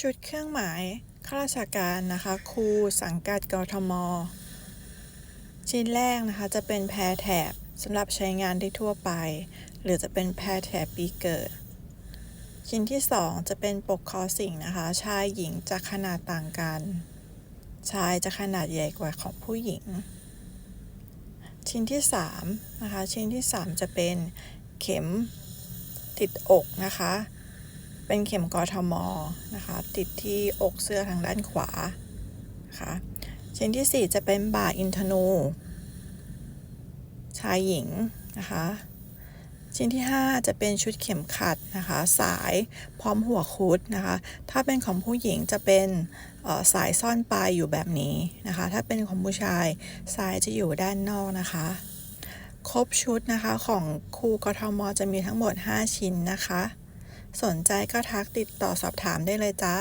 ชุดเครื่องหมายข้าราชการนะคะครูสังกัดกทม ชิ้นแรกนะคะจะเป็นแพรแถบสำหรับใช้งานได้ทั่วไป หรือจะเป็นแพรแถบปีเกิด ชิ้นที่ 2 จะเป็นปกคอสิ่งนะคะ ชายหญิงจะขนาดต่างกัน ชายจะขนาดใหญ่กว่าของผู้หญิง ชิ้นที่3นะคะชิ้นที่ 3 จะเป็นเข็มติดอกนะคะ เป็นเข็มกทมนะคะ ติดที่อกเสื้อทางด้านขวานะคะชิ้นที่ 4 จะเป็นบ่าอินทนู ชายหญิงนะคะ ชิ้นที่ 5 จะเป็นชุดเข็มขัดนะคะ สายพร้อมหัวคุดนะคะ ถ้าเป็นของผู้หญิงจะเป็นออสายซ่อนปลายอยู่แบบนี้นะคะ ถ้าเป็นของผู้ชายสายจะอยู่ด้านนอกนะคะครบชุดนะคะของครูกทมจะมีทั้งหมด 5 ชิ้นนะคะ สนใจก็ทักติดต่อสอบถามได้เลยจ้า